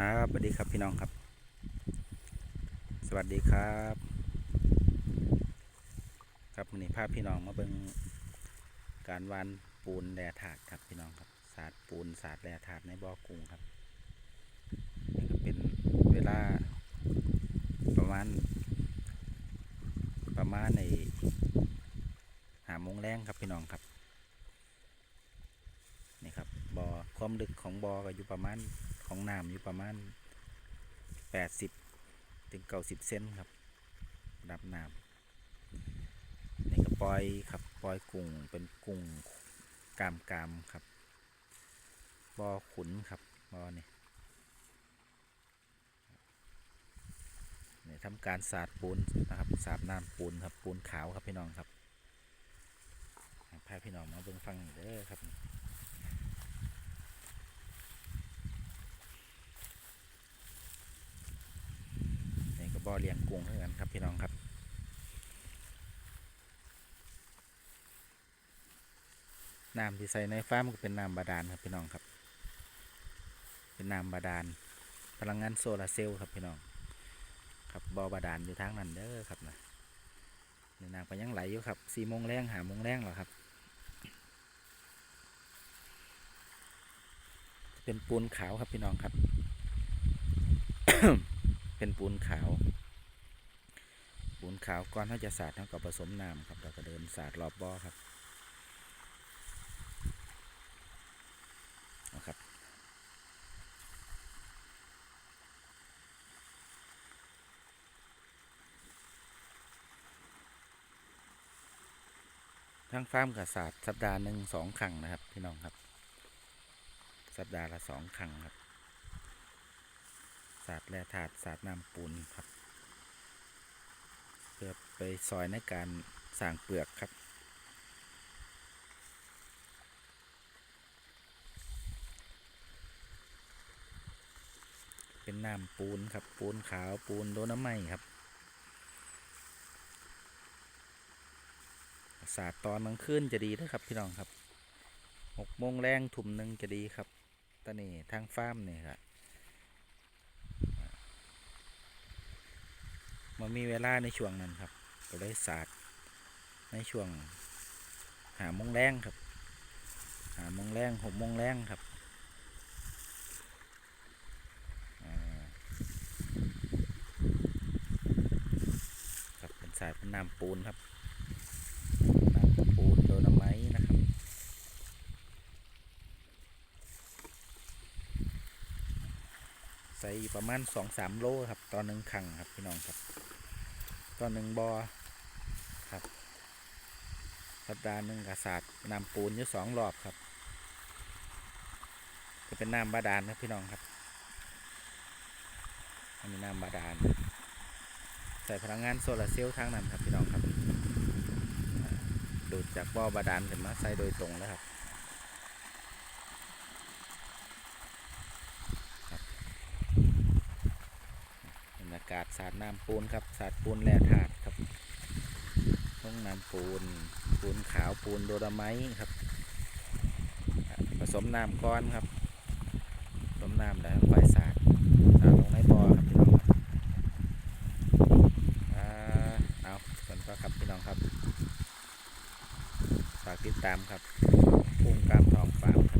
ครับสวัสดีครับพี่น้องครับ สวัสดีครับ ครับวันนี้พาพพี่น้องมาเบิ่งการวานปูนแร่ถาดครับพี่น้องครับศาสตร์ปูนศาสตร์แร่ถาดในบ่อกุ้งครับนี่ก็เป็นเวลาประมาณ ประมาณในหาโมงแรงครับพี่น้องครับนี่ครับบ่อความลึกของบ่อก็อยู่ประมาณ ของน้ำอยู่ประมาณแปดสิบถึงเก้าสิบเซนครับระดับน้ำนี่ก็ปล่อยครับปล่อยกุ้งเป็นกุ้งกามกามครับบ่อขุนครับบ่อนี่นี่ทำการสาดปูนนะครับสาดน้ำปูนครับปูนขาวครับพี่น้องครับพาพี่น้องมาเบิ่งฟังเด้อครับ บ่อเลี้ยงกุ้งเหมือนกันครับพี่น้องครับ น้ำที่ใส่ในฟาร์มก็เป็นน้ำบาดาลครับพี่น้องครับ เป็นน้ำบาดาลพลังงานโซลาร์เซลล์ครับพี่น้อง ครับบ่อบาดาลอยู่ทางนั้นเด้อครับนะนน้ำก็ยังไหลอยู่ครับสี่โมงแรงหาโมงแรงหรอครับเป็นปูนขาวครับพี่น้องครับ เป็นปูนขาว ปูนขาวก่อนเขาจะสาดเขาก็ผสมน้ำครับเราก็เดินสาดรอบบ่อครับนะครับทั้งฟาร์มกับศาสตร์สัปดาห์หนึ่งสองครั้งนะครับ พี่น้องครับ สัปดาห์ละสองครั้งครับ ศาสตร์แร่ธาตุศาสตร์น้ำปูนครับ เพื่อไปซอยในการสางเปลือกครับ เป็นน้ำปูนครับปูนขาวปูนโดน้ำไหมครับศาสตร์ตอนกลางคืนจะดีนะครับพี่น้องครับหกโมงแรงทุ่มหนึ่งจะดีครับตอนนี้ทางฟาร์มเนี่ยครับ มันมีเวลาในช่วงนั้นครับ ก็เลยศาสตร์ในช่วงหามงแรงครับ หามงแรงหกมงแรงครับครับเป็นสายเป็นน้ำปูนครับ น้ำปูนโดนไม้นะครับ ใส่ อยู่ประมาณสองสามโลครับตอนหนึ่งขังครับพี่น้องครับตอนหนึ่งบอครับ สัปดาห์หนึ่งกระสาดน้ำปูนอยู่สองรอบครับ จะเป็นน้ำบาดาลครับพี่น้องครับอันนี้น้ำบาดาลใส่พลังงานโซลาร์เซลล์ทางนั้นครับพี่น้องครับดูดจากบ่อบาดาลขึ้นมาใส่โดยตรงแล้วครับบรรยา กาศสาดน้ำปูนครับสาดปูนแร่ธาตุครับห้องน้ำปูน ปูนขาวปูนโดราไม้ครับ ผสมน้ำก้อนครับผสมน้ำแล้วไฟสาดสาดลงในบ่อครับพี่น้องครับอ่าเอาส่วนก็ครับพี่น้องครับฝากติดตามครับพุ่งกล้ามทองฟาร์ม